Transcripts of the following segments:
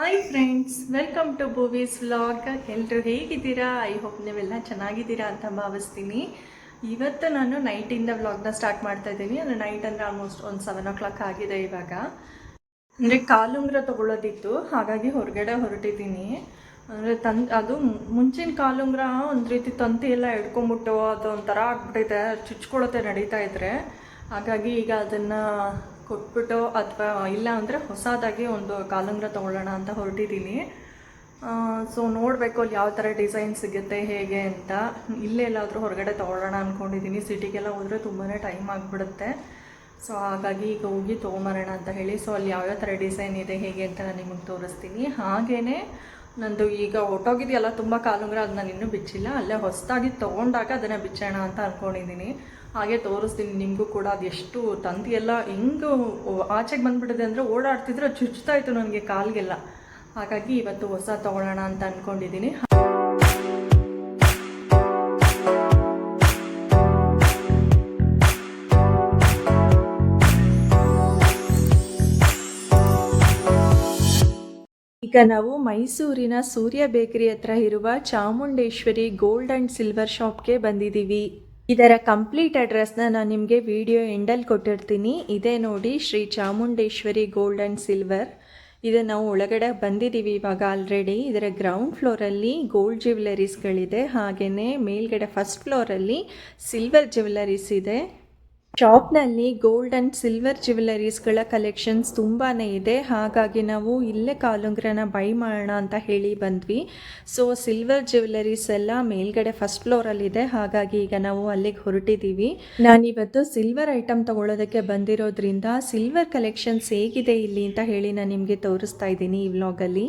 Hi friends welcome to Boovi's vlog ಎಲ್ಲರೂ ಹೇಗಿದ್ದೀರಾ? I hope ನೀವೆಲ್ಲ ಚೆನ್ನಾಗಿದ್ದೀರಾ ಅಂತ ಭಾವಿಸ್ತೀನಿ. ಇವತ್ತು ನಾನು ನೈಟಿಂದ ವ್ಲಾಗ್ನ ಸ್ಟಾರ್ಟ್ ಮಾಡ್ತಾ ಇದ್ದೀನಿ. ಅಂದರೆ ನೈಟ್ ಅಂದರೆ ಆಲ್ಮೋಸ್ಟ್ ಒಂದು ಸೆವೆನ್ ಓ ಕ್ಲಾಕ್ ಆಗಿದೆ ಇವಾಗ. ಅಂದರೆ ಕಾಲುಂಗ್ರ ತೊಗೊಳೋದಿತ್ತು ಹಾಗಾಗಿ ಹೊರಗಡೆ ಹೊರಟಿದ್ದೀನಿ. ಅಂದರೆ ತನ್ ಅದು ಮುಂಚಿನ ಕಾಲುಂಗ್ರ ಒಂದು ರೀತಿ ತಂತಿ ಎಲ್ಲ ಹಿಡ್ಕೊಂಬಿಟ್ಟು ಅದು ಒಂಥರ ಆಗ್ಬಿಟ್ಟಿದೆ ಚುಚ್ಕೊಳತ್ತೆ ನಡೀತಾ ಇದ್ರೆ. ಹಾಗಾಗಿ ಈಗ ಅದನ್ನು ಕೊಟ್ಬಿಟ್ಟು ಅಥವಾ ಇಲ್ಲ ಅಂದರೆ ಹೊಸದಾಗಿ ಒಂದು ಕಾಲಂಗ್ರ ತೊಗೊಳ್ಳೋಣ ಅಂತ ಹೊರಟಿದ್ದೀನಿ. ಸೊ ನೋಡಬೇಕು ಅಲ್ಲಿ ಯಾವ ಥರ ಡಿಸೈನ್ ಸಿಗುತ್ತೆ, ಹೇಗೆ ಅಂತ. ಇಲ್ಲೇ ಎಲ್ಲಾದರೂ ಹೊರಗಡೆ ತೊಗೊಳ್ಳೋಣ ಅಂದ್ಕೊಂಡಿದ್ದೀನಿ ಸಿಟಿಗೆಲ್ಲ ಹೋದರೆ ತುಂಬಾ ಟೈಮ್ ಆಗಿಬಿಡುತ್ತೆ. ಸೊ ಹಾಗಾಗಿ ಈಗ ಹೋಗಿ ತೊಗೊಂಬರೋಣ ಅಂತ ಹೇಳಿ. ಸೊ ಅಲ್ಲಿ ಯಾವ್ಯಾವ ಥರ ಡಿಸೈನ್ ಇದೆ, ಹೇಗೆ ಅಂತ ನಾನು ನಿಮಗೆ ತೋರಿಸ್ತೀನಿ. ಹಾಗೇ ನಂದು ಈಗ ಹೊಟ್ಟೋಗಿದೆಯಲ್ಲ ತುಂಬ ಕಾಲುಂಗ್ರ ಅದು ನಾನು ಇನ್ನೂ ಬಿಚ್ಚಿಲ್ಲ. ಅಲ್ಲೇ ಹೊಸದಾಗಿ ತೊಗೊಂಡಾಗ ಅದನ್ನು ಬಿಚ್ಚೋಣ ಅಂತ ಅಂದ್ಕೊಂಡಿದ್ದೀನಿ ಹಾಗೆ ತೋರಿಸ್ತೀನಿ ನಿಮಗೂ ಕೂಡ. ಅದು ಎಷ್ಟು ತಂತಿ ಎಲ್ಲ ಹೆಂಗೆ ಆಚೆಗೆ ಬಂದ್ಬಿಟ್ಟಿದೆ ಅಂದರೆ ಓಡಾಡ್ತಿದ್ರೆ ಚುಚ್ತಾ ಇತ್ತು ನನಗೆ ಕಾಲ್ಗೆಲ್ಲ. ಹಾಗಾಗಿ ಇವತ್ತು ಹೊಸ ತಗೊಳ್ಳೋಣ ಅಂತ ಅಂದ್ಕೊಂಡಿದ್ದೀನಿ ಈಗ ನಾವು ಮೈಸೂರಿನ ಸೂರ್ಯ ಬೇಕರಿ ಹತ್ರ ಇರುವ ಚಾಮುಂಡೇಶ್ವರಿ ಗೋಲ್ಡ್ ಆ್ಯಂಡ್ ಸಿಲ್ವರ್ ಶಾಪ್ಗೆ ಬಂದಿದ್ದೀವಿ. ಇದರ ಕಂಪ್ಲೀಟ್ ಅಡ್ರೆಸ್ನ ನಾನು ನಿಮಗೆ ವಿಡಿಯೋ ಎಂಡಲ್ಲಿ ಕೊಟ್ಟಿರ್ತೀನಿ. ಇದೇ ನೋಡಿ Shri Chamundeshwari gold and silver. ಇದು ನಾವು ಒಳಗಡೆ ಬಂದಿದ್ದೀವಿ ಇವಾಗ ಆಲ್ರೆಡಿ ಇದರ ಗ್ರೌಂಡ್ ಫ್ಲೋರಲ್ಲಿ ಗೋಲ್ಡ್ ಜ್ಯುವೆಲರೀಸ್ಗಳಿದೆ ಹಾಗೆಯೇ ಮೇಲ್ಗಡೆ ಫಸ್ಟ್ ಫ್ಲೋರಲ್ಲಿ ಸಿಲ್ವರ್ ಜ್ಯುವೆಲರೀಸ್ ಇದೆ. ಶಾಪ್ನಲ್ಲಿ ಗೋಲ್ಡ್ ಆ್ಯಂಡ್ ಸಿಲ್ವರ್ ಜ್ಯುವೆಲರೀಸ್ಗಳ ಕಲೆಕ್ಷನ್ಸ್ ತುಂಬಾ ಇದೆ. ಹಾಗಾಗಿ ನಾವು ಇಲ್ಲೇ ಕಾಲುಂಗ್ರನ ಬೈ ಮಾಡೋಣ ಅಂತ ಹೇಳಿ ಬಂದ್ವಿ. ಸೊ ಸಿಲ್ವರ್ ಜ್ಯುವೆಲರೀಸ್ ಎಲ್ಲ ಮೇಲ್ಗಡೆ ಫಸ್ಟ್ ಫ್ಲೋರಲ್ಲಿದೆ ಹಾಗಾಗಿ ಈಗ ನಾವು ಅಲ್ಲಿಗೆ ಹೊರಟಿದ್ದೀವಿ ನಾನಿವತ್ತು ಸಿಲ್ವರ್ ಐಟಮ್ ತಗೊಳ್ಳೋದಕ್ಕೆ ಬಂದಿರೋದ್ರಿಂದ ಸಿಲ್ವರ್ ಕಲೆಕ್ಷನ್ಸ್ ಹೇಗಿದೆ ಇಲ್ಲಿ ಅಂತ ಹೇಳಿ ನಾನು ನಿಮಗೆ ತೋರಿಸ್ತಾ ಇದ್ದೀನಿ ಈ ವ್ಲಾಗಲ್ಲಿ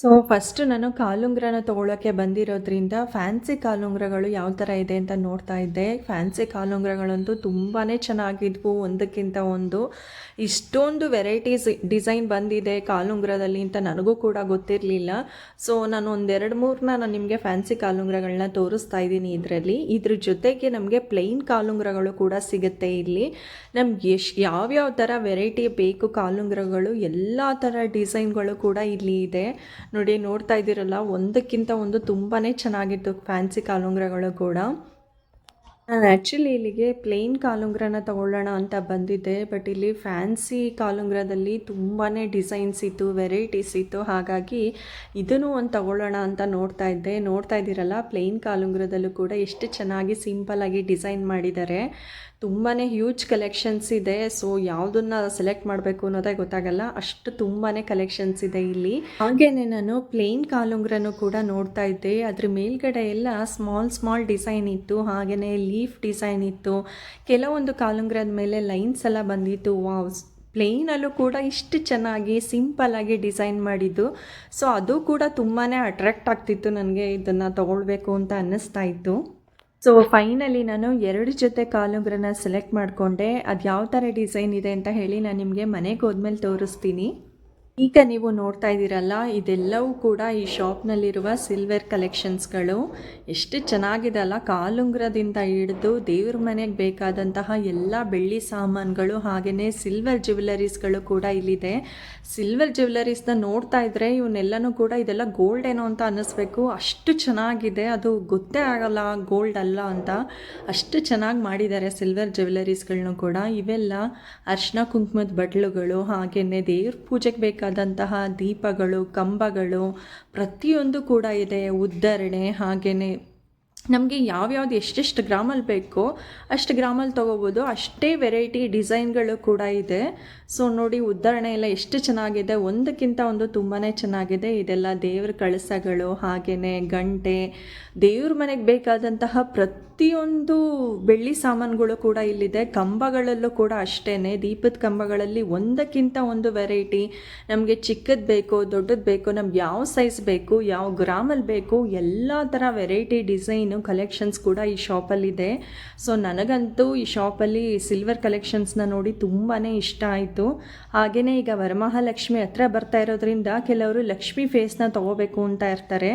ಸೊ ಫಸ್ಟ್ ನಾನು ಕಾಲುಂಗ್ರನ ತೊಗೊಳಕ್ಕೆ ಬಂದಿರೋದ್ರಿಂದ ಫ್ಯಾನ್ಸಿ ಕಾಲುಂಗ್ರಗಳು ಯಾವ ಥರ ಇದೆ ಅಂತ ನೋಡ್ತಾ ಇದ್ದೆ. ಫ್ಯಾನ್ಸಿ ಕಾಲುಂಗ್ರಗಳಂತೂ ತುಂಬಾ ಚೆನ್ನಾಗಿದ್ವು ಒಂದಕ್ಕಿಂತ ಒಂದು. ಇಷ್ಟೊಂದು ವೆರೈಟೀಸ್ ಡಿಸೈನ್ ಬಂದಿದೆ ಕಾಲುಂಗ್ರದಲ್ಲಿ ಅಂತ ನನಗೂ ಕೂಡ ಗೊತ್ತಿರಲಿಲ್ಲ. ಸೊ ನಾನು ಒಂದೆರಡು ಮೂರನ್ನ ನಾನು ನಿಮಗೆ ಫ್ಯಾನ್ಸಿ ಕಾಲುಂಗ್ರಗಳನ್ನ ತೋರಿಸ್ತಾ ಇದ್ದೀನಿ ಇದರಲ್ಲಿ. ಇದ್ರ ಜೊತೆಗೆ ನಮಗೆ ಪ್ಲೈನ್ ಕಾಲುಂಗ್ರಗಳು ಕೂಡ ಸಿಗುತ್ತೆ ಇಲ್ಲಿ. ನಮ್ಗೆ ಎಷ್ಟು ಯಾವ್ಯಾವ ಥರ ವೆರೈಟಿ ಬೇಕು ಕಾಲುಂಗ್ರಗಳು, ಎಲ್ಲ ಥರ ಡಿಸೈನ್ಗಳು ಕೂಡ ಇಲ್ಲಿ ಇದೆ. ನೋಡಿ, ನೋಡ್ತಾ ಇದ್ದೀರಲ್ಲ, ಒಂದಕ್ಕಿಂತ ಒಂದು ತುಂಬಾ ಚೆನ್ನಾಗಿತ್ತು ಫ್ಯಾನ್ಸಿ ಕಾಲುಂಗ್ರಗಳು ಕೂಡ. ನಾನು ಆ್ಯಕ್ಚುಲಿ ಇಲ್ಲಿಗೆ ಪ್ಲೇನ್ ಕಾಲುಂಗ್ರನ ತಗೊಳ್ಳೋಣ ಅಂತ ಬಂದಿದ್ದೆ ಬಟ್ ಇಲ್ಲಿ ಫ್ಯಾನ್ಸಿ ಕಾಲುಂಗ್ರದಲ್ಲಿ ತುಂಬಾ ಡಿಸೈನ್ಸ್ ಇತ್ತು ವೆರೈಟೀಸ್ ಇತ್ತು. ಹಾಗಾಗಿ ಇದನ್ನು ಒಂದು ತಗೊಳ್ಳೋಣ ಅಂತ ನೋಡ್ತಾ ಇದ್ದೆ. ನೋಡ್ತಾ ಇದ್ದೀರಲ್ಲ ಪ್ಲೇನ್ ಕಾಲುಂಗ್ರದಲ್ಲೂ ಕೂಡ ಎಷ್ಟು ಚೆನ್ನಾಗಿ ಸಿಂಪಲ್ಲಾಗಿ ಡಿಸೈನ್ ಮಾಡಿದ್ದಾರೆ. ತುಂಬಾ ಹ್ಯೂಜ್ ಕಲೆಕ್ಷನ್ಸ್ ಇದೆ. ಸೊ ಯಾವುದನ್ನ ಸೆಲೆಕ್ಟ್ ಮಾಡಬೇಕು ಅನ್ನೋದೇ ಗೊತ್ತಾಗಲ್ಲ. ಅಷ್ಟು ತುಂಬಾ ಕಲೆಕ್ಷನ್ಸ್ ಇದೆ ಇಲ್ಲಿ. ಹಾಗೇನೆ ನಾನು ಪ್ಲೇನ್ ಕಾಲುಂಗ್ರನು ಕೂಡ ನೋಡ್ತಾ ಇದ್ದೆ. ಅದ್ರ ಮೇಲ್ಗಡೆ ಎಲ್ಲ ಸ್ಮಾಲ್ ಸ್ಮಾಲ್ ಡಿಸೈನ್ ಇತ್ತು. ಹಾಗೆಯೇ ಲೀಫ್ ಡಿಸೈನ್ ಇತ್ತು. ಕೆಲವೊಂದು ಕಾಲುಂಗ್ರದ ಮೇಲೆ ಲೈನ್ಸ್ ಎಲ್ಲ ಬಂದಿತ್ತು. ವಾವ್ಸ್ ಪ್ಲೇನಲ್ಲೂ ಕೂಡ ಇಷ್ಟು ಚೆನ್ನಾಗಿ ಸಿಂಪಲ್ಲಾಗಿ ಡಿಸೈನ್ ಮಾಡಿದ್ದು. ಸೊ ಅದು ಕೂಡ ತುಂಬಾ ಅಟ್ರಾಕ್ಟ್ ಆಗ್ತಿತ್ತು. ನನಗೆ ಇದನ್ನು ತಗೊಳ್ಬೇಕು ಅಂತ ಅನ್ನಿಸ್ತಾ ಇತ್ತು. ಸೊ ಫೈನಲಿ ನಾನು ಎರಡು ಜೊತೆ ಕಾಲುಗ್ರನ್ನ ಸೆಲೆಕ್ಟ್ ಮಾಡಿಕೊಂಡೆ. ಅದು ಯಾವ ಥರ ಡಿಸೈನ್ ಇದೆ ಅಂತ ಹೇಳಿ ನಾನು ನಿಮಗೆ ಮನೆಗೆ ಹೋದ್ಮೇಲೆ ತೋರಿಸ್ತೀನಿ. ಈಗ ನೀವು ನೋಡ್ತಾ ಇದ್ದೀರಲ್ಲ, ಇದೆಲ್ಲವೂ ಕೂಡ ಈ ಶಾಪ್ನಲ್ಲಿರುವ ಸಿಲ್ವರ್ ಕಲೆಕ್ಷನ್ಸ್ಗಳು ಎಷ್ಟು ಚೆನ್ನಾಗಿದೆ ಅಲ್ಲ, ಕಾಲುಂಗ್ರದಿಂದ ಹಿಡಿದು ದೇವ್ರ ಮನೆಗೆ ಬೇಕಾದಂತಹ ಎಲ್ಲ ಬೆಳ್ಳಿ ಸಾಮಾನುಗಳು ಹಾಗೆಯೇ ಸಿಲ್ವರ್ ಜ್ಯುವೆಲರೀಸ್ಗಳು ಕೂಡ ಇಲ್ಲಿದೆ. ಸಿಲ್ವರ್ ಜ್ಯುವೆಲರೀಸ್ನ ನೋಡ್ತಾ ಇದ್ರೆ ಇವನ್ನೆಲ್ಲನೂ ಕೂಡ ಇದೆಲ್ಲ ಗೋಲ್ಡ್ ಏನೋ ಅಂತ ಅನ್ನಿಸ್ಬೇಕು. ಅಷ್ಟು ಚೆನ್ನಾಗಿದೆ, ಅದು ಗೊತ್ತೇ ಆಗಲ್ಲ ಗೋಲ್ಡ್ ಅಲ್ಲ ಅಂತ. ಅಷ್ಟು ಚೆನ್ನಾಗಿ ಮಾಡಿದ್ದಾರೆ ಸಿಲ್ವರ್ ಜ್ಯುವೆಲರೀಸ್ಗಳನ್ನೂ ಕೂಡ. ಇವೆಲ್ಲ ಅರ್ಶಿನ ಕುಂಕುಮದ ಬಟ್ಲುಗಳು ಹಾಗೆಯೇ ದೇವ್ರ ಪೂಜೆಗೆ ಬೇಕಾದಂತಹ ದೀಪಗಳು ಕಂಬಗಳು ಪ್ರತಿಯೊಂದು ಕೂಡ ಇದೆ. ಉದ್ದರಣೆ ಹಾಗೆಯೇ ನಮಗೆ ಯಾವ್ಯಾವ್ದು ಎಷ್ಟೆಷ್ಟು ಗ್ರಾಮಲ್ಲಿ ಬೇಕೋ ಅಷ್ಟು ಗ್ರಾಮಲ್ಲಿ ತೊಗೋಬೋದು. ಅಷ್ಟೇ ವೆರೈಟಿ ಡಿಸೈನ್ಗಳು ಕೂಡ ಇದೆ. ಸೊ ನೋಡಿ ಉದಾಹರಣೆ ಎಲ್ಲ ಎಷ್ಟು ಚೆನ್ನಾಗಿದೆ. ಒಂದಕ್ಕಿಂತ ಒಂದು ತುಂಬಾ ಚೆನ್ನಾಗಿದೆ. ಇದೆಲ್ಲ ದೇವ್ರ ಕಳಸಗಳು ಹಾಗೆಯೇ ಗಂಟೆ. ದೇವ್ರ ಮನೆಗೆ ಬೇಕಾದಂತಹ ಪ್ರತಿಯೊಂದು ಬೆಳ್ಳಿ ಸಾಮಾನುಗಳು ಕೂಡ ಇಲ್ಲಿದೆ. ಕಂಬಗಳಲ್ಲೂ ಕೂಡ ಅಷ್ಟೇ ದೀಪದ ಕಂಬಗಳಲ್ಲಿ ಒಂದಕ್ಕಿಂತ ಒಂದು ವೆರೈಟಿ ನಮಗೆ ಚಿಕ್ಕದು ಬೇಕು, ದೊಡ್ಡದು ಬೇಕೋ, ನಮ್ಗೆ ಯಾವ ಸೈಜ್ ಬೇಕು, ಯಾವ ಗ್ರಾಮಲ್ಲಿ ಬೇಕು, ಎಲ್ಲ ಥರ ವೆರೈಟಿ ಡಿಸೈನು ಡಿಸೈನು ಕಲೆಕ್ಷನ್ಸ್ ಕೂಡ ಈ ಶಾಪಲ್ಲಿದೆ ಸೊ ನನಗಂತೂ ಈ ಶಾಪಲ್ಲಿ ಸಿಲ್ವರ್ ಕಲೆಕ್ಷನ್ಸ್ನ ನೋಡಿ ತುಂಬಾ ಇಷ್ಟ ಆಯಿತು. ಹಾಗೆಯೇ ಈಗ ವರಮಹಾಲಕ್ಷ್ಮಿ ಹತ್ರ ಬರ್ತಾ ಇರೋದ್ರಿಂದ ಕೆಲವರು ಲಕ್ಷ್ಮಿ ಫೇಸ್ನ ತೊಗೋಬೇಕು ಅಂತ ಇರ್ತಾರೆ.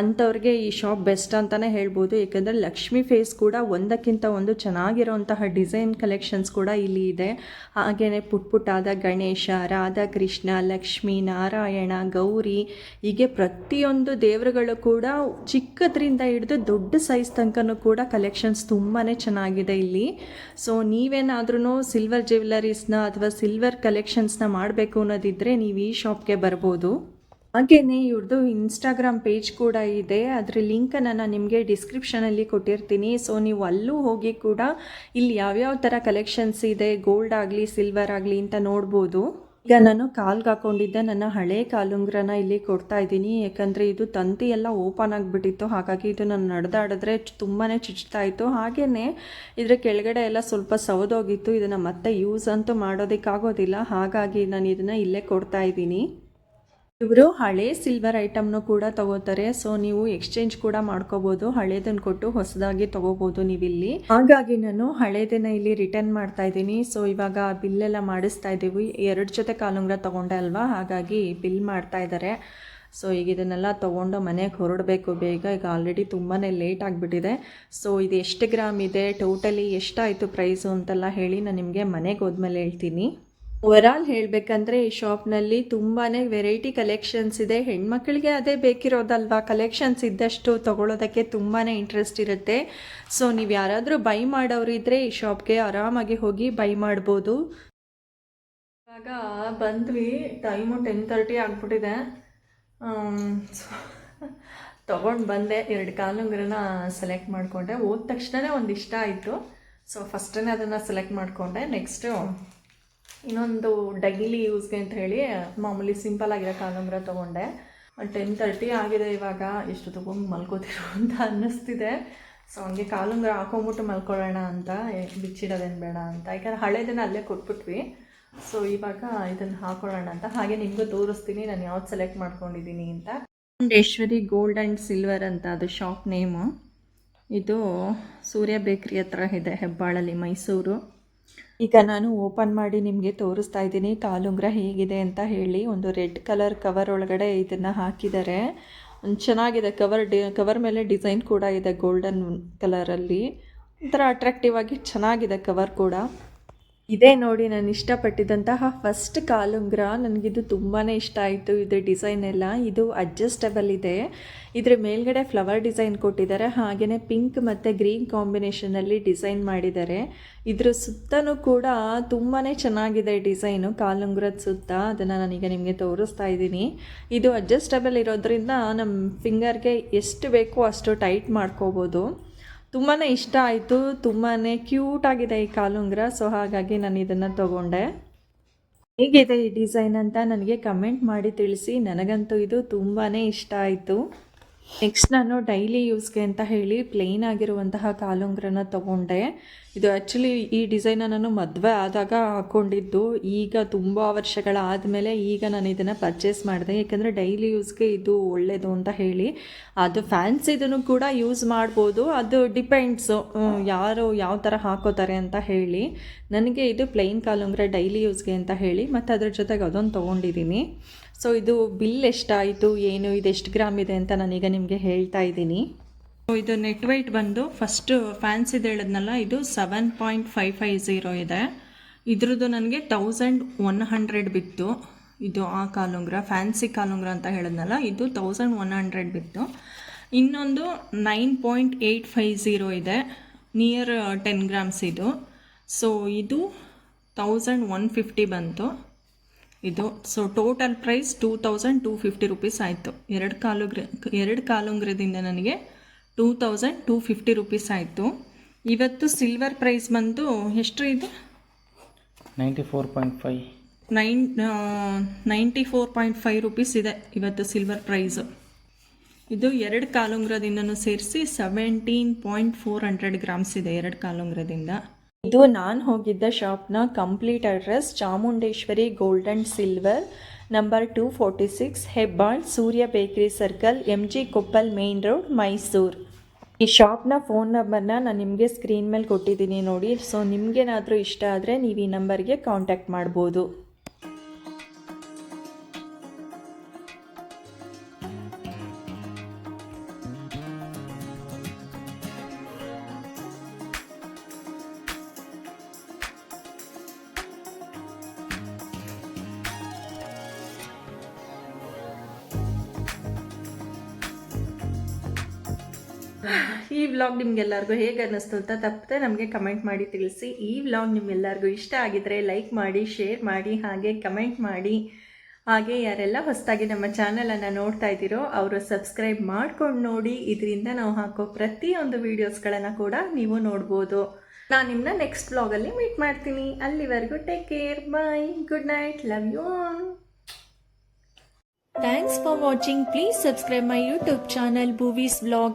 ಅಂಥವ್ರಿಗೆ ಈ ಶಾಪ್ ಬೆಸ್ಟ್ ಅಂತಲೇ ಹೇಳ್ಬೋದು. ಏಕೆಂದರೆ ಲಕ್ಷ್ಮಿ ಫೇಸ್ ಕೂಡ ಒಂದಕ್ಕಿಂತ ಒಂದು ಚೆನ್ನಾಗಿರೋಂತಹ ಡಿಸೈನ್ ಕಲೆಕ್ಷನ್ಸ್ ಕೂಡ ಇಲ್ಲಿ ಇದೆ. ಹಾಗೆಯೇ ಪುಟ್ ಪುಟ್ಟಾದ ಗಣೇಶ, ರಾಧಾಕೃಷ್ಣ, ಲಕ್ಷ್ಮಿ, ನಾರಾಯಣ, ಗೌರಿ ಹೀಗೆ ಪ್ರತಿಯೊಂದು ದೇವರುಗಳು ಕೂಡ ಚಿಕ್ಕದ್ರಿಂದ ಹಿಡಿದು ದೊಡ್ಡ ಸೈಜ್ ತನಕನೂ ಕೂಡ ಕಲೆಕ್ಷನ್ಸ್ ತುಂಬಾ ಚೆನ್ನಾಗಿದೆ ಇಲ್ಲಿ. ಸೊ ನೀವೇನಾದ್ರೂ ಸಿಲ್ವರ್ ಜ್ಯುವೆಲರೀಸ್ನ ಅಥವಾ ಸಿಲ್ವರ್ ಕಲೆಕ್ಷನ್ಸ್ನ ಮಾಡಬೇಕು ಅನ್ನೋದಿದ್ದರೆ ನೀವು ಈ ಶಾಪ್ಗೆ ಬರ್ಬೋದು. ಹಾಗೆಯೇ ಇವ್ರದ್ದು ಇನ್ಸ್ಟಾಗ್ರಾಮ್ ಪೇಜ್ ಕೂಡ ಇದೆ. ಅದ್ರ ಲಿಂಕನ್ನು ನಾನು ನಿಮಗೆ ಡಿಸ್ಕ್ರಿಪ್ಷನಲ್ಲಿ ಕೊಟ್ಟಿರ್ತೀನಿ. ಸೊ ನೀವು ಅಲ್ಲೂ ಹೋಗಿ ಕೂಡ ಇಲ್ಲಿ ಯಾವ್ಯಾವ ಥರ ಕಲೆಕ್ಷನ್ಸ್ ಇದೆ? ಗೋಲ್ಡ್ ಆಗಲಿ ಸಿಲ್ವರ್ ಆಗಲಿ ಅಂತ ನೋಡ್ಬೋದು. ಈಗ ನಾನು ಕಾಲ್ಗೆ ಹಾಕೊಂಡಿದ್ದೆ, ನನ್ನ ಹಳೆ ಕಾಲುಂಗ್ರನ ಇಲ್ಲಿ ಕೊಡ್ತಾ ಇದ್ದೀನಿ. ಯಾಕಂದರೆ ಇದು ತಂತಿ ಎಲ್ಲ ಓಪನ್ ಆಗಿಬಿಟ್ಟಿತ್ತು. ಹಾಗಾಗಿ ಇದು ನಾನು ನಡೆದಾಡಿದ್ರೆ ತುಂಬಾ ಚಿಚ್ತಾ ಇತ್ತು. ಹಾಗೆಯೇ ಇದರ ಕೆಳಗಡೆ ಎಲ್ಲ ಸ್ವಲ್ಪ ಸವದೋಗಿತ್ತು. ಇದನ್ನು ಮತ್ತೆ ಯೂಸ್ ಅಂತೂ ಮಾಡೋದಕ್ಕಾಗೋದಿಲ್ಲ. ಹಾಗಾಗಿ ನಾನು ಇದನ್ನು ಇಲ್ಲೇ ಕೊಡ್ತಾ ಇದ್ದೀನಿ. ಇವರು ಹಳೆ ಸಿಲ್ವರ್ ಐಟಮ್ನು ಕೂಡ ತಗೋತಾರೆ. ಸೊ ನೀವು ಎಕ್ಸ್ಚೇಂಜ್ ಕೂಡ ಮಾಡ್ಕೋಬಹುದು ಹಳೇದನ್ನು ಕೊಟ್ಟು ಹೊಸದಾಗಿ ತಗೋಬಹುದು ನೀವಿಲ್ಲಿ. ಹಾಗಾಗಿ ನಾನು ಹಳೇದನ್ನ ಇಲ್ಲಿ ರಿಟರ್ನ್ ಮಾಡ್ತಾ ಇದ್ದೀನಿ. ಸೊ ಇವಾಗ ಬಿಲ್ ಎಲ್ಲ ಮಾಡಿಸ್ತಾ ಇದ್ದೀವಿ. ಎರಡು ಜೊತೆ ಕಾಲುಂಗ್ರ ತಗೊಂಡೆ ಅಲ್ವಾ? ಹಾಗಾಗಿ ಬಿಲ್ ಮಾಡ್ತಾ ಇದ್ದಾರೆ ಸೊ ಈಗ ಇದನ್ನೆಲ್ಲ ತೊಗೊಂಡು ಮನೆಗೆ ಹೊರಡಬೇಕು ಬೇಗ. ಈಗ ಆಲ್ರೆಡಿ ತುಂಬಾ ಲೇಟ್ ಆಗಿಬಿಟ್ಟಿದೆ. ಸೊ ಇದು ಎಷ್ಟು ಗ್ರಾಮ್ ಇದೆ? ಟೋಟಲಿ ಎಷ್ಟಾಯಿತು ಪ್ರೈಸು ಅಂತೆಲ್ಲ ಹೇಳಿ ನಾನು ನಿಮಗೆ ಮನೆಗೆ ಹೋದ್ಮೇಲೆ ಹೇಳ್ತೀನಿ. ಓವರಾಲ್ ಹೇಳಬೇಕಂದ್ರೆ ಈ ಶಾಪ್ನಲ್ಲಿ ತುಂಬಾ ವೆರೈಟಿ ಕಲೆಕ್ಷನ್ಸ್ ಇದೆ. ಹೆಣ್ಮಕ್ಳಿಗೆ ಅದೇ ಬೇಕಿರೋದಲ್ವಾ? ಕಲೆಕ್ಷನ್ಸ್ ಇದ್ದಷ್ಟು ತೊಗೊಳೋದಕ್ಕೆ ತುಂಬಾ ಇಂಟ್ರೆಸ್ಟ್ ಇರುತ್ತೆ. ಸೊ ನೀವು ಯಾರಾದರೂ ಬೈ ಮಾಡೋರು ಇದ್ದರೆ ಈ ಶಾಪ್ಗೆ ಆರಾಮಾಗಿ ಹೋಗಿ ಬೈ ಮಾಡ್ಬೋದು. ಇವಾಗ ಬಂದ್ವಿ. ಟೈಮು ಟೆನ್ ತರ್ಟಿ ಆಗಿಬಿಟ್ಟಿದೆ. ತೊಗೊಂಡು ಬಂದೆ. ಎರಡು ಕಾಲುಂಗ್ರನ ಸೆಲೆಕ್ಟ್ ಮಾಡಿಕೊಂಡೆ. ಹೋದ ತಕ್ಷಣವೇ ಒಂದು ಇಷ್ಟ ಆಯಿತು. ಸೊ ಫಸ್ಟೇ ಅದನ್ನು ಸೆಲೆಕ್ಟ್ ಮಾಡಿಕೊಂಡೆ. ನೆಕ್ಸ್ಟು ಇನ್ನೊಂದು ಡೈಲಿ ಯೂಸ್ಗೆ ಅಂತ ಹೇಳಿ ಮಾಮೂಲಿ ಸಿಂಪಲ್ ಆಗಿರೋ ಕಾದಂಬರ ತೊಗೊಂಡೆ. ಟೆನ್ ತರ್ಟಿ ಆಗಿದೆ ಇವಾಗ, ಎಷ್ಟು ತೊಗೊಂಡು ಮಲ್ಕೋತಿರೋ ಅಂತ ಅನ್ನಿಸ್ತಿದೆ. ಸೊ ಹಂಗೆ ಕಾಲುಂಗ್ರ ಹಾಕೊಂಬಿಟ್ಟು ಮಲ್ಕೊಳ್ಳೋಣ ಅಂತ ಬಿಚ್ಚಿಡೋದೇನು ಬೇಡ ಅಂತ. ಯಾಕಂದ್ರೆ ಹಳೇದನ್ನ ಅಲ್ಲೇ ಕೊಟ್ಬಿಟ್ವಿ. ಸೊ ಇವಾಗ ಇದನ್ನು ಹಾಕೊಳ್ಳೋಣ ಅಂತ. ಹಾಗೆ ನಿಮಗೂ ತೋರಿಸ್ತೀನಿ, ನಾನು ಯಾವ್ದು ಸೆಲೆಕ್ಟ್ ಮಾಡ್ಕೊಂಡಿದ್ದೀನಿ ಅಂತ. ಮುಂಡೇಶ್ವರಿ ಗೋಲ್ಡ್ ಆ್ಯಂಡ್ ಸಿಲ್ವರ್ ಅಂತ ಅದು ಶಾಪ್ ನೇಮು ಇದು ಸೂರ್ಯ ಬೇಕ್ರಿ ಹತ್ರ ಇದೆ, ಹೆಬ್ಬಾಳಲ್ಲಿ ಮೈಸೂರು. ಈಗ ನಾನು ಓಪನ್ ಮಾಡಿ ನಿಮಗೆ ತೋರಿಸ್ತಾ ಇದ್ದೀನಿ. ಕಾಲುಂಗ್ರ ಹೇಗಿದೆ ಅಂತ ಹೇಳಿ ಒಂದು ರೆಡ್ ಕಲರ್ ಕವರ್ ಒಳಗಡೆ ಇದನ್ನು ಹಾಕಿದ್ದಾರೆ. ಚೆನ್ನಾಗಿದೆ. ಕವರ್ ಡಿ, ಕವರ್ ಮೇಲೆ ಡಿಸೈನ್ ಕೂಡ ಇದೆ ಗೋಲ್ಡನ್ ಕಲರಲ್ಲಿ. ಒಂಥರ ಅಟ್ರಾಕ್ಟಿವ್ ಆಗಿ ಚೆನ್ನಾಗಿದೆ ಕವರ್ ಕೂಡ. ಇದೇ ನೋಡಿ ನಾನು ಇಷ್ಟಪಟ್ಟಿದ್ದಂತಹ ಫಸ್ಟ್ ಕಾಲುಂಗ್ರ. ನನಗಿದು ತುಂಬಾ ಇಷ್ಟ ಆಯಿತು ಇದು ಡಿಸೈನ್ ಎಲ್ಲ. ಇದು ಅಡ್ಜಸ್ಟಬಲ್ ಇದೆ. ಇದ್ರ ಮೇಲ್ಗಡೆ ಫ್ಲವರ್ ಡಿಸೈನ್ ಕೊಟ್ಟಿದ್ದಾರೆ. ಹಾಗೆಯೇ ಪಿಂಕ್ ಮತ್ತು ಗ್ರೀನ್ ಕಾಂಬಿನೇಷನಲ್ಲಿ ಡಿಸೈನ್ ಮಾಡಿದ್ದಾರೆ. ಇದ್ರ ಸುತ್ತನೂ ಕೂಡ ತುಂಬಾ ಚೆನ್ನಾಗಿದೆ ಡಿಸೈನು ಕಾಲುಂಗ್ರದ ಸುತ್ತ. ಅದನ್ನು ನಾನೀಗ ನಿಮಗೆ ತೋರಿಸ್ತಾ ಇದ್ದೀನಿ. ಇದು ಅಡ್ಜಸ್ಟಬಲ್ ಇರೋದ್ರಿಂದ ನಮ್ಮ ಫಿಂಗರ್ಗೆ ಎಷ್ಟು ಬೇಕೋ ಅಷ್ಟು ಟೈಟ್ ಮಾಡ್ಕೋಬೋದು. ತುಂಬಾ ಇಷ್ಟ ಆಯಿತು ತುಂಬಾ ಕ್ಯೂಟಾಗಿದೆ ಈ ಕಾಲುಂಗ್ರ ಸೊ ಹಾಗಾಗಿ ನಾನು ಇದನ್ನು ತಗೊಂಡೆ. ಹೇಗಿದೆ ಈ ಡಿಸೈನ್ ಅಂತ ನನಗೆ ಕಮೆಂಟ್ ಮಾಡಿ ತಿಳಿಸಿ. ನನಗಂತೂ ಇದು ತುಂಬಾ ಇಷ್ಟ ಆಯಿತು. ನೆಕ್ಸ್ಟ್ ನಾನು ಡೈಲಿ ಯೂಸ್ಗೆ ಅಂತ ಹೇಳಿ ಪ್ಲೇನ್ ಆಗಿರುವಂತಹ ಕಾಲುಂಗ್ರನ ತಗೊಂಡೆ. ಇದು ಆ್ಯಕ್ಚುಲಿ ಈ ಡಿಸೈನ ನಾನು ಮದುವೆ ಆದಾಗ ಹಾಕ್ಕೊಂಡಿದ್ದು ಈಗ ತುಂಬ ವರ್ಷಗಳಾದಮೇಲೆ ಈಗ ನಾನು ಇದನ್ನು ಪರ್ಚೇಸ್ ಮಾಡಿದೆ. ಯಾಕಂದರೆ ಡೈಲಿ ಯೂಸ್ಗೆ ಇದು ಒಳ್ಳೆಯದು ಅಂತ ಹೇಳಿ. ಅದು ಫ್ಯಾನ್ಸಿದನ್ನು ಕೂಡ ಯೂಸ್ ಮಾಡ್ಬೋದು. ಅದು ಡಿಪೆಂಡ್ಸು ಯಾರು ಯಾವ ಥರ ಹಾಕೋತಾರೆ ಅಂತ ಹೇಳಿ. ನನಗೆ ಇದು ಪ್ಲೈನ್ ಕಾಲುಂಗ್ರೆ ಡೈಲಿ ಯೂಸ್ಗೆ ಅಂತ ಹೇಳಿ. ಮತ್ತು ಅದ್ರ ಜೊತೆಗೆ ಅದೊಂದು ತೊಗೊಂಡಿದ್ದೀನಿ. ಸೊ ಇದು ಬಿಲ್ ಎಷ್ಟಾಯಿತು? ಏನು? ಇದು ಎಷ್ಟು ಗ್ರಾಮ್ ಇದೆ ಅಂತ ನಾನೀಗ ನಿಮಗೆ ಹೇಳ್ತಾ ಇದ್ದೀನಿ. ಸೊ ಇದು ನೆಟ್ ವೈಟ್ ಬಂದು ಫಸ್ಟು ಫ್ಯಾನ್ಸಿದು ಹೇಳಿದ್ನಲ್ಲ, ಇದು seven point five five zero ಇದೆ. ಇದ್ರದ್ದು ನನಗೆ ತೌಸಂಡ್ ಒನ್ ಹಂಡ್ರೆಡ್ ಬಿತ್ತು. ಇದು ಆ ಕಾಲುಂಗ್ರ ಫ್ಯಾನ್ಸಿ ಕಾಲುಂಗ್ರ ಅಂತ ಹೇಳಿದ್ನಲ್ಲ, ಇದು ತೌಸಂಡ್ ಒನ್ ಹಂಡ್ರೆಡ್ ಬಿತ್ತು. ಇನ್ನೊಂದು nine point eight five zero ಇದೆ ನಿಯರ್ ಟೆನ್ ಗ್ರಾಮ್ಸ್ ಇದು. ಸೊ ಇದು ತೌಸಂಡ್ ಒನ್ ಫಿಫ್ಟಿ ಬಂತು. ಇದು so total price two thousand two fifty rupees ಆಯಿತು. ಎರಡು ಕಾಲುಗ್ರ ಎರಡು ಕಾಲುಂಗ್ರದಿಂದ ನನಗೆ two thousand two fifty rupees ಆಯಿತು. ಇವತ್ತು ಸಿಲ್ವರ್ ಪ್ರೈಸ್ ಬಂದು ಎಷ್ಟು ಇದೆ? Ninety four point five nine ninety four point five rupees ಇದೆ ಇವತ್ತು ಸಿಲ್ವರ್ ಪ್ರೈಸು ಇದು ಎರಡು ಕಾಲುಂಗ್ರದಿಂದನೂ ಸೇರಿಸಿ seventeen point four hundred grams ಇದೆ ಎರಡು ಕಾಲುಂಗ್ರದಿಂದ. ಇದು ನಾನು ಹೋಗಿದ್ದ ಶಾಪ್ನ complete address Chamundeshwari gold and silver, number two forty six Hebbal, Surya bakery circle M G Koppal main road, Mysuru. ಈ ಶಾಪ್ನ ಫೋನ್ ನಂಬರ್ನ ನಾನು ನಿಮಗೆ ಸ್ಕ್ರೀನ್ ಮೇಲೆ ಕೊಟ್ಟಿದ್ದೀನಿ ನೋಡಿ. ಸೊ ನಿಮಗೇನಾದರೂ ಇಷ್ಟ ಆದರೆ ನೀವು ಈ ನಂಬರ್ಗೆ ಕಾಂಟ್ಯಾಕ್ಟ್ ಮಾಡ್ಬೋದು. ಈ ವ್ಲಾಗ್ ನಿಮ್ಗೆಲ್ಲರಿಗೂ ಹೇಗೆ ಅನ್ನಿಸ್ತು ಅಂತ ತಪ್ಪದೆ ನಮಗೆ ಕಮೆಂಟ್ ಮಾಡಿ ತಿಳಿಸಿ. ಈ ವ್ಲಾಗ್ ನಿಮ್ಮೆಲ್ಲರಿಗೂ ಇಷ್ಟ ಆಗಿದ್ರೆ ಲೈಕ್ ಮಾಡಿ ಶೇರ್ ಮಾಡಿ, ಹಾಗೆ ಕಮೆಂಟ್ ಮಾಡಿ. ಹಾಗೆ ಯಾರೆಲ್ಲ ಹೊಸದಾಗಿ ನಮ್ಮ ಚಾನಲನ್ನು ನೋಡ್ತಾ ಇದ್ದೀರೋ ಅವರು ಸಬ್ಸ್ಕ್ರೈಬ್ ಮಾಡ್ಕೊಂಡು ನೋಡಿ. ಇದರಿಂದ ನಾವು ಹಾಕೋ ಪ್ರತಿಯೊಂದು ವೀಡಿಯೋಸ್ಗಳನ್ನು ಕೂಡ ನೀವು ನೋಡ್ಬೋದು. ನಾನು ನಿಮ್ಮನ್ನ ನೆಕ್ಸ್ಟ್ ವ್ಲಾಗಲ್ಲಿ ಮೀಟ್ ಮಾಡ್ತೀನಿ. ಅಲ್ಲಿವರೆಗೂ take care bye good night love you all Thanks for watching. Please subscribe my YouTube channel, Boovies Vlog.